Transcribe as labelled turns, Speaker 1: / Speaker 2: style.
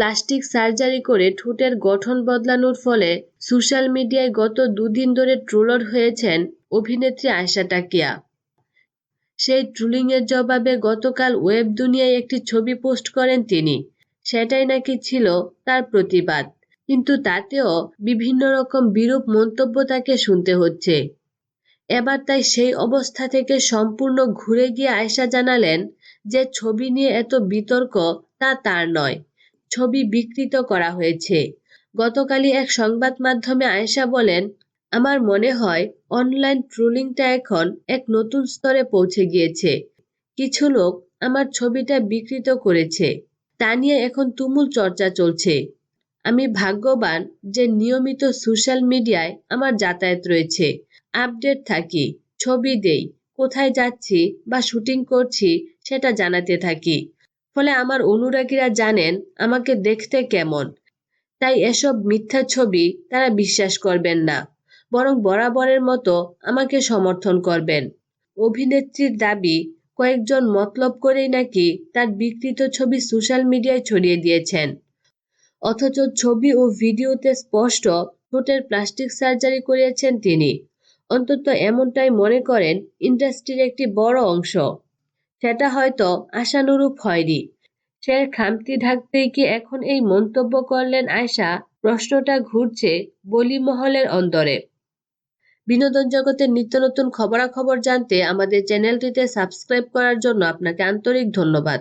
Speaker 1: Plastic surgery করে ঠোঁটের গঠন বদলানোর ফলে সোশ্যাল মিডিয়ায় গত দুদিন ধরে ট্রোলার হয়েছেন অভিনেত্রী আয়শা টাকিয়া। সেই ট্রুলিংয়ের জবাবে গতকাল ওয়েব দুনিয়ায় একটি ছবি পোস্ট করেন তিনি। সেটাই নাকি ছিল তার প্রতিবাদ। কিন্তু তাতেও বিভিন্ন রকম বিরূপ মন্তব্য তাকে শুনতে হচ্ছে। এবার তাই সেই অবস্থা থেকে সম্পূর্ণ ঘুরে গিয়ে আয়শা জানালেন যে ছবি নিয়ে এত বিতর্ক তা তার নয়। ছবি বিকৃত করা হয়েছে। গতকালই এক সংবাদ মাধ্যমে আয়েশা বলেন, আমার মনে হয় অনলাইন ট্রোলিংটা এখন এক নতুন স্তরে পৌঁছে গিয়েছে। কিছু লোক আমার ছবিটা বিকৃত করেছে। তা নিয়ে এখন তুমুল চর্চা চলছে। আমি ভাগ্যবান যে নিয়মিত সোশ্যাল মিডিয়ায় আমার যাতায়াত রয়েছে। আপডেট থাকি, ছবি দেই, কোথায় যাচ্ছি বা শুটিং করছি সেটা জানাতে থাকি। ফলে আমার অনুরাগীরা জানেন আমাকে দেখতে কেমন। তাই এসব মিথ্যা ছবি তারা বিশ্বাস করবেন না, বরং বরাবরের মতো আমাকে সমর্থন করবেন। অভিনেত্রীর দাবি, কয়েকজন মতলব করেই নাকি তার বিকৃত ছবি সোশ্যাল মিডিয়ায় ছড়িয়ে দিয়েছেন। অথচ ছবি ও ভিডিওতে স্পষ্ট ঠোঁটের প্লাস্টিক সার্জারি করিয়েছেন তিনি। অন্তত এমনটাই মনে করেন ইন্ডাস্ট্রির একটি বড় অংশ। সেটা হয়তো আশানুরূপ হয়নি। সে খামতি ঢাকতেই কি এখন এই মন্তব্য করলেন আয়সা প্রশ্নটা ঘুরছে বলি মহলের অন্তরে বিনোদন জগতের নিত্য নতুন খবরাখবর জানতে আমাদের চ্যানেলটিতে সাবস্ক্রাইব করার জন্য আপনাকে আন্তরিক ধন্যবাদ।